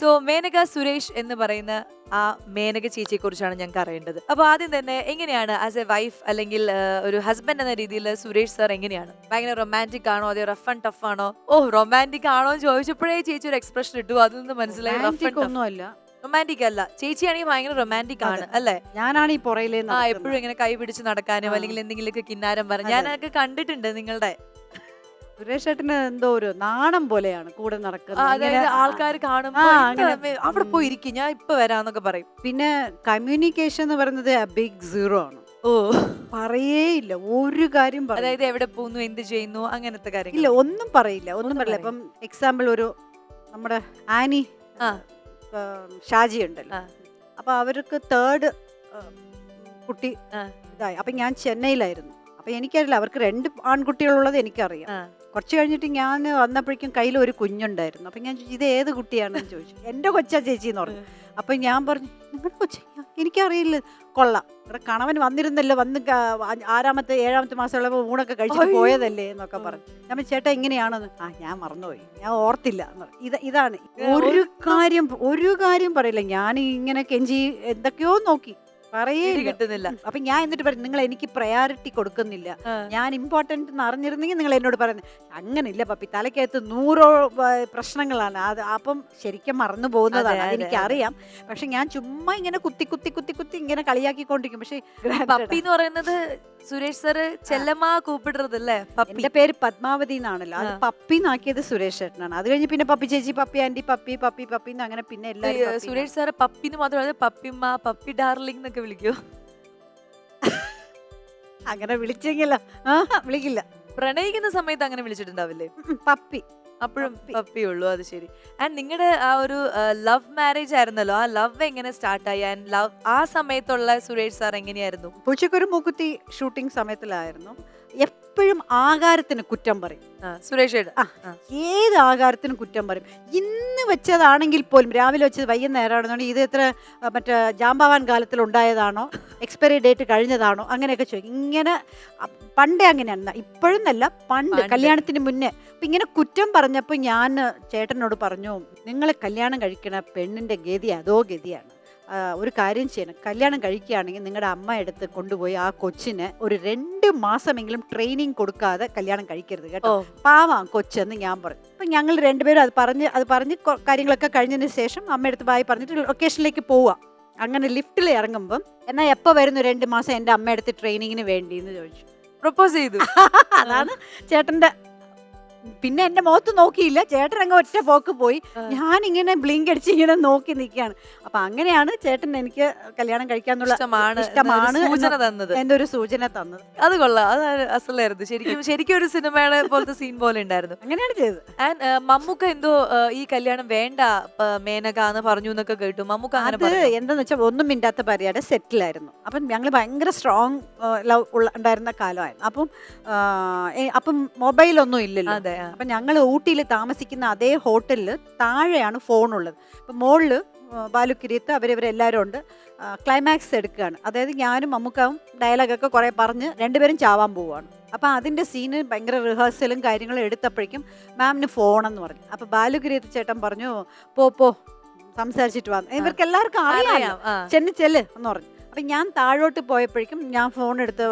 So Menaka Suresh എന്ന് പറയുന്ന ആ മേനക ചേച്ചിയെ കുറിച്ചാണ് ഞങ്ങൾക്ക് അറിയേണ്ടത്. അപ്പൊ ആദ്യം തന്നെ എങ്ങനെയാണ് ആസ് എ വൈഫ് അല്ലെങ്കിൽ ഒരു ഹസ്ബൻഡ് എന്ന രീതിയിൽ സുരേഷ് സാർ എങ്ങനെയാണ്? ഭയങ്കര റൊമാന്റിക് ആണോ? അതോ റഫ് ആൻഡ് ടഫ് ആണോ? ഓ റൊമാന്റിക് ആണോ എന്ന് ചോദിച്ചപ്പോഴേ ചേച്ചി ഒരു എക്സ്പ്രഷൻ ഇട്ടു. അതിൽ നിന്ന് മനസ്സിലായി റഫ് ആൻഡ് ഒന്നുമല്ല. റൊമാന്റിക് അല്ല. ചേച്ചിയാണെങ്കിൽ ഭയങ്കര റൊമാന്റിക് ആണ്. അല്ലേ? ഞാനാണ് ഈ പുറയിലെ ആ എപ്പോഴും ഇങ്ങനെ കൈ പിടിച്ച് നടക്കാനും. അല്ലെങ്കിൽ എന്തെങ്കിലുമൊക്കെ കിന്നാരം പറഞ്ഞു. ഞാനൊക്കെ കണ്ടിട്ടുണ്ട് നിങ്ങളുടെ സുരേഷ് ഏട്ടന് എന്തോ ഒരു നാണം പോലെയാണ് കൂടെ നടക്കുന്നത്. അതായത് ഇങ്ങനെ, ആൾക്കാർ കാണുമ്പോൾ ആ, "എന്താ അങ്ങനെ. അവിടെ പോയി ഇരിക്കും ഞാൻ ഇപ്പൊ വരാന്നൊക്കെ പറയും. പിന്നെ കമ്മ്യൂണിക്കേഷൻ എന്ന് പറയുന്നത് ബിഗ് സീറോ ആണ്. ഓ. പറയേയില്ല ഒരു കാര്യം പറയില്ല. അതായത് എവിടെ പോകുന്നു എന്ത് ചെയ്യുന്നു അങ്ങനത്തെ ഇല്ല കാര്യങ്ങൾ ഒന്നും പറയില്ല ഒന്നും ഒന്നും പറയില്ല. ഇപ്പം എക്സാമ്പിൾ ഒരു നമ്മുടെ ആനി ആ. ഷാജി ഉണ്ടല്ലോ. ആ. അപ്പൊ അവർക്ക് തേർഡ് കുട്ടി ആ. ഇതായി. അപ്പൊ ഞാൻ ചെന്നൈയിലായിരുന്നു. അപ്പൊ എനിക്കറിയില്ല അവർക്ക് രണ്ട് ആൺകുട്ടികളുള്ളത് എനിക്കറിയാം. ആ. കുറച്ച് കഴിഞ്ഞിട്ട് ഞാൻ വന്നപ്പോഴേക്കും കയ്യിൽ ഒരു കുഞ്ഞുണ്ടായിരുന്നു. അപ്പം ഞാൻ ചോദിച്ചു ഇത് ഏത് കുട്ടിയാണെന്ന് ചോദിച്ചു. എന്റെ കൊച്ചാ ചേച്ചി എന്ന് പറഞ്ഞു. അപ്പം ഞാൻ പറഞ്ഞു നിങ്ങളുടെ കൊച്ച? എനിക്കറിയില്ല. കൊള്ളാം. ഇവിടെ കണവൻ വന്നിരുന്നല്ലോ വന്ന് ആറാമത്തെ ഏഴാമത്തെ മാസമുള്ളപ്പോൾ ഊണൊക്കെ കഴിച്ചിട്ട്. പോയതല്ലേ എന്നൊക്കെ. പറഞ്ഞു. ഞാൻ പറഞ്ഞു, ചേട്ടാ എങ്ങനെയാണെന്ന്? ആ ഞാൻ മറന്നുപോയി. ഞാൻ ഓർത്തില്ല. ഇത് ഇതാണ്. ഒരു കാര്യം ഒരു കാര്യം പറയില്ല. ഞാൻ ഇങ്ങനെ കെഞ്ചി എന്തൊക്കെയോ നോക്കി. പറയേ കിട്ടുന്നില്ല. അപ്പൊ ഞാൻ എന്നിട്ട് പറഞ്ഞു നിങ്ങൾ എനിക്ക് പ്രയോറിറ്റി കൊടുക്കുന്നില്ല. ഞാൻ ഇമ്പോർട്ടന്റ് എന്ന് അറിഞ്ഞിരുന്നെങ്കിൽ നിങ്ങൾ എന്നോട് പറയുന്നത്. അങ്ങനില്ല പപ്പി തലക്കകത്ത് നൂറോ പ്രശ്നങ്ങളാണ്. അത് അപ്പം ശരിക്കും മറന്നു പോകുന്നതാണ്. അതെനിക്കറിയാം. പക്ഷെ ഞാൻ ചുമ്മാ ഇങ്ങനെ കുത്തി കുത്തി കുത്തി കുത്തി ഇങ്ങനെ കളിയാക്കിക്കൊണ്ടിരിക്കും. പക്ഷെ പപ്പി എന്ന് പറയുന്നത് സുരേഷ് സാറ് ചെല്ലമ്മ കൂപ്പിടുന്നത് അല്ലേ പപ്പി. എന്റെ പേര് പത്മാവതി എന്നാണല്ലോ. അത് ആ. പപ്പി നാക്കിയത് സുരേഷ് ചേട്ടനാണ്. അത് കഴിഞ്ഞ് പിന്നെ പപ്പി ചേച്ചി പപ്പി ആന്റി പപ്പി പപ്പി പപ്പി എന്ന് അങ്ങനെ പിന്നെ സുരേഷ് എല്ലാവരും പപ്പി സുരേഷ് സാറ് പപ്പിന്ന് മാത്രമല്ല പപ്പിമ്മ പപ്പി ഡാർലിംഗ് എന്നൊക്കെ വിളിക്കൂ. എന്നാണ്. അങ്ങനെ വിളിച്ചെങ്കിലോ? ആ വിളിക്കില്ല. പ്രണയിക്കുന്ന സമയത്ത് അങ്ങനെ വിളിച്ചിട്ടുണ്ടാവില്ലേ? ഉം, പപ്പി. അപ്പോഴും പപ്പി. പപ്പി ഉള്ളൂ അത് ശരി. ആൻഡ് നിങ്ങളുടെ ആ ഒരു ലവ് മാരേജ് ആയിരുന്നല്ലോ? ആ ലവ് എങ്ങനെ സ്റ്റാർട്ട് ആയി? ആൻഡ് ലവ് ആ സമയത്തുള്ള സുരേഷ് സാർ എങ്ങനെയായിരുന്നു? പൂച്ചക്കൊരു മുക്കുത്തി ഷൂട്ടിംഗ് സമയത്തിലായിരുന്നു. എപ്പോഴും ആകാരത്തിന് കുറ്റം പറയും സുരേഷ്. ആ. ഏത് ആകാരത്തിനും കുറ്റം പറയും ഇന്ന് വെച്ചതാണെങ്കിൽ പോലും രാവിലെ വെച്ചത് വൈകുന്നേരമാണെന്നുണ്ടെങ്കിൽ ഇത് എത്ര മറ്റേ ജാമ്പവാൻ കാലത്തിൽ ഉണ്ടായതാണോ എക്സ്പയറി ഡേറ്റ് കഴിഞ്ഞതാണോ അങ്ങനെയൊക്കെ ചോദിക്കും ഇങ്ങനെ പണ്ടേ അങ്ങനെയാണ് ഇപ്പോഴും അല്ല പണ്ട് പണ്ട്. കല്യാണത്തിന് മുന്നേ അപ്പം ഇങ്ങനെ കുറ്റം പറഞ്ഞപ്പോൾ ഞാൻ ചേട്ടനോട് പറഞ്ഞു നിങ്ങൾ കല്യാണം കഴിക്കണ പെണ്ണിന്റെ ഗതി അതോ ഗതിയാണ് ഒരു കാര്യം ചെയ്യണം കല്യാണം കഴിക്കുകയാണെങ്കിൽ നിങ്ങളുടെ അമ്മ എടുത്ത് കൊണ്ടുപോയി ആ കൊച്ചിനെ ഒരു രണ്ട് മാസമെങ്കിലും ട്രെയിനിങ് കൊടുക്കാതെ കല്യാണം കഴിക്കരുത് കേട്ടോ. പാവാം കൊച്ചെന്ന് ഞാൻ പറഞ്ഞു അപ്പം ഞങ്ങൾ രണ്ടുപേരും അത് പറഞ്ഞ് അത് പറഞ്ഞ് കാര്യങ്ങളൊക്കെ കഴിഞ്ഞതിന് ശേഷം അമ്മയടുത്ത് ബായി പറഞ്ഞിട്ട് ലൊക്കേഷനിലേക്ക് പോവാം. അങ്ങനെ ലിഫ്റ്റിൽ ഇറങ്ങുമ്പം എന്നാൽ എപ്പോൾ വരുന്നു രണ്ട് മാസം എന്റെ അമ്മയടുത്ത് ട്രെയിനിങ്ങിന് വേണ്ടി? എന്ന് ചോദിച്ചു. പ്രപ്പോസ് ചെയ്തു. അതാണ് ചേട്ടന്റെ പിന്നെ എന്റെ മുഖത്ത് നോക്കിയില്ല. ചേട്ടൻ അങ്ങ് ഒറ്റ പോക്ക് പോയി. ഞാൻ ഇങ്ങനെ ബ്ലിങ്ക് അടിച്ച് ഇങ്ങനെ നോക്കി നിൽക്കുകയാണ്. അപ്പൊ അങ്ങനെയാണ് ചേട്ടൻ എനിക്ക് കല്യാണം കഴിക്കാന്നുള്ള ഇഷ്ടമാണ്. ഇഷ്ടമാണ് സൂചന തന്നത്. എന്റെ ഒരു സൂചന തന്നത്. അത് കൊള്ളാം. അത് അസലായിരുന്നു. ശരിക്കും ശരിക്കും ഒരു സിനിമയുടെ പോലത്തെ സീൻ പോലെ ഉണ്ടായിരുന്നു. അങ്ങനെയാണ് ചെയ്തത്. ആൻഡ് മമ്മൂക്ക എന്തോ ഈ കല്യാണം വേണ്ട മേനക എന്ന് പറഞ്ഞു എന്നൊക്കെ കേട്ടു. മമ്മൂക്ക അത് എന്താന്ന് വെച്ചാൽ ഒന്നും മിണ്ടാത്ത പരിപാടി സെറ്റിലായിരുന്നു. അപ്പം ഞങ്ങൾ ഭയങ്കര സ്ട്രോങ് ലവ് ഉണ്ടായിരുന്ന കാലമായിരുന്നു. അപ്പം അപ്പം മൊബൈലൊന്നും ഇല്ലല്ലോ. അതെ. അപ്പം ഞങ്ങൾ ഊട്ടിയിൽ താമസിക്കുന്ന അതേ ഹോട്ടലിൽ താഴെയാണ് ഫോണുള്ളത്. അപ്പം മുകളിൽ ബാലുക്കിരിയത്ത് അവരിവരെല്ലാവരും ഉണ്ട്. ക്ലൈമാക്സ് എടുക്കുകയാണ്. അതായത് ഞാനും അമ്മുക്കാവും ഡയലോഗൊക്കെ കുറേ പറഞ്ഞ് രണ്ടുപേരും ചാവാൻ പോവുകയാണ്. അപ്പോൾ അതിന്റെ സീന് ഭയങ്കര റിഹേഴ്സലും കാര്യങ്ങളും എടുത്തപ്പോഴേക്കും മാമിന് ഫോണെന്ന് പറഞ്ഞു. അപ്പോൾ ബാലുക്കിരിയത്ത് ചേട്ടൻ പറഞ്ഞു പോ പോ സംസാരിച്ചിട്ട് വന്നു ഇവർക്ക് എല്ലാവർക്കും അറിയാം. ചെന്ന് ചെല്ല് എന്ന് പറഞ്ഞു. അപ്പം ഞാൻ താഴോട്ട് പോയപ്പോഴേക്കും ഞാൻ ഫോൺ എടുത്ത്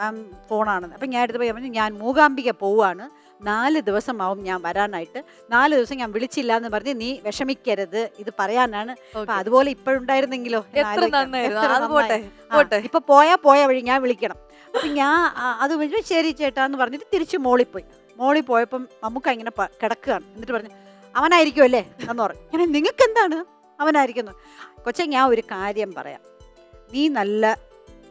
മാം ഫോണാണ് അപ്പം ഞാൻ എടുത്ത് പോയി പറഞ്ഞു ഞാൻ മൂകാംബിക പോവാണ് നാല് ദിവസമാവും ഞാൻ വരാനായിട്ട്. നാല് ദിവസം ഞാൻ വിളിച്ചില്ല എന്ന് പറഞ്ഞ് നീ വിഷമിക്കരുത് ഇത് പറയാനാണ്. അതുപോലെ ഇപ്പോഴുണ്ടായിരുന്നെങ്കിലോ? ഇപ്പൊ പോയാ പോയ വഴി ഞാൻ വിളിക്കണം. അപ്പൊ ഞാൻ അത് ശരി ചേട്ടാ എന്ന് പറഞ്ഞിട്ട് തിരിച്ച് മോളിൽ പോയി. മോളി പോയപ്പം നമുക്ക് ഇങ്ങനെ കിടക്കുകയാണ്. എന്നിട്ട് പറഞ്ഞു അവനായിരിക്കും അല്ലേ? എന്ന് പറഞ്ഞു. ഞാൻ നിങ്ങൾക്ക് എന്താണ് അവനായിരിക്കുന്നു. കൊച്ചെ ഞാൻ ഒരു കാര്യം പറയാം. നീ നല്ല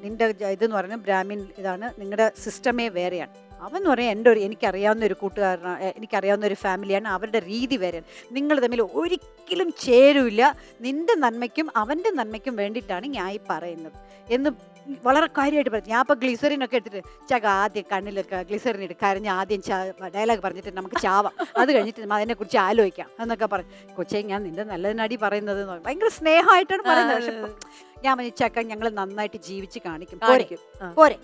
നിന്റെ ഇതെന്ന് പറഞ്ഞാൽ ബ്രാഹ്മിൻ ഇതാണ്. നിങ്ങളുടെ സിസ്റ്റമേ വേറെയാണ്. അവൻ എന്ന് പറയാൻ എന്റെ ഒരു എനിക്കറിയാവുന്ന ഒരു കൂട്ടുകാരനാണ് എനിക്കറിയാവുന്ന ഒരു ഫാമിലിയാണ് അവരുടെ രീതി വരൻ നിങ്ങൾ തമ്മിൽ ഒരിക്കലും ചേരൂല നിന്റെ നന്മയ്ക്കും അവന്റെ നന്മയ്ക്കും വേണ്ടിയിട്ടാണ് ഞാൻ ഈ പറയുന്നത്. എന്ന് വളരെ കാര്യമായിട്ട് പറഞ്ഞു. ഞാൻ അപ്പോൾ ഗ്ലിസറിൻ ഒക്കെ എടുത്തിട്ട് ചക ആദ്യം കണ്ണിലൊക്കെ ഗ്ലിസറിൻ ഇട്ട് കരഞ്ഞ് ആദ്യം ഡയലോഗ് പറഞ്ഞിട്ട് നമുക്ക് ചാവാം. അത് കഴിഞ്ഞിട്ട് അതിനെക്കുറിച്ച് ആലോചിക്കാം എന്നൊക്കെ പറഞ്ഞു. കൊച്ചേ ഞാൻ നിന്റെ നല്ലതിനടി പറയുന്നത്. ഭയങ്കര സ്നേഹമായിട്ടാണ് പറയുന്നത്. പക്ഷെ ഞാൻ പറഞ്ഞു ചക്ക ഞങ്ങൾ നന്നായിട്ട് ജീവിച്ച് കാണിക്കും. പോരെ. പോരെ.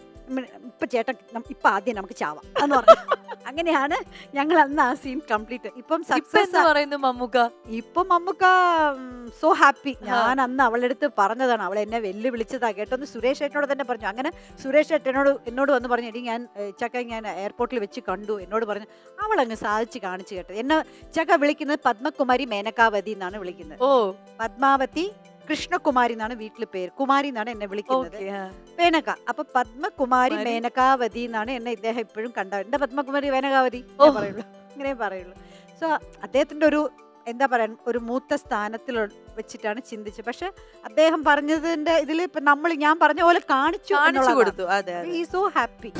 ഇപ്പൊ ചേട്ടൻ ഇപ്പൊ ആദ്യം നമുക്ക് ചാവാം. എന്ന് പറഞ്ഞു. അങ്ങനെയാണ് ഞങ്ങൾ അന്ന് ആ സീൻ കംപ്ലീറ്റ് ഇപ്പം സക്സസ് പറയുന്നു മമ്മൂക്ക? ഇപ്പം മമ്മൂക്ക സോ ഹാപ്പി ഞാൻ അന്ന് അവളുടെ അടുത്ത് പറഞ്ഞതാണ്. അവൾ എന്നെ വെല്ലുവിളിച്ചതാ. കേട്ടോന്ന് സുരേഷ് ഏട്ടനോട് തന്നെ പറഞ്ഞു. അങ്ങനെ സുരേഷ് ഏട്ടനോട് എന്നോട് വന്ന് പറഞ്ഞു എടി ഞാൻ ചക്ക ഞാൻ എയർപോർട്ടിൽ വെച്ച് കണ്ടു. എന്നോട് പറഞ്ഞു. അവൾ അങ്ങ് സാധിച്ച് കാണിച്ചു കേട്ടത്. എന്നെ ചക്ക വിളിക്കുന്നത് പത്മകുമാരി മേനകാവതി എന്നാണ് വിളിക്കുന്നത്. ഓ. പത്മാവതി കൃഷ്ണകുമാരി എന്നാണ് വീട്ടിൽ പേര്. കുമാരി എന്നാണ് എന്നെ വിളിക്കുന്നത്. മേനക. അപ്പൊ പത്മകുമാരി കുമാരി. മേനകാവതി എന്നാണ് എന്നെ ഇദ്ദേഹം ഇപ്പോഴും കണ്ട എന്റെ പത്മകുമാരി മേനകാവതി? ഇങ്ങനെ. പറയുള്ളൂ. സോ അദ്ദേഹത്തിന്റെ ഒരു എന്താ പറയാ ഒരു മൂത്ത സ്ഥാനത്തിൽ വെച്ചിട്ടാണ് ചിന്തിച്ചത്. പക്ഷെ അദ്ദേഹം പറഞ്ഞതിന്റെ ഇതിൽ ഇപ്പൊ നമ്മൾ ഞാൻ പറഞ്ഞ പോലെ കാണിച്ചു കൊടുത്തു. So happy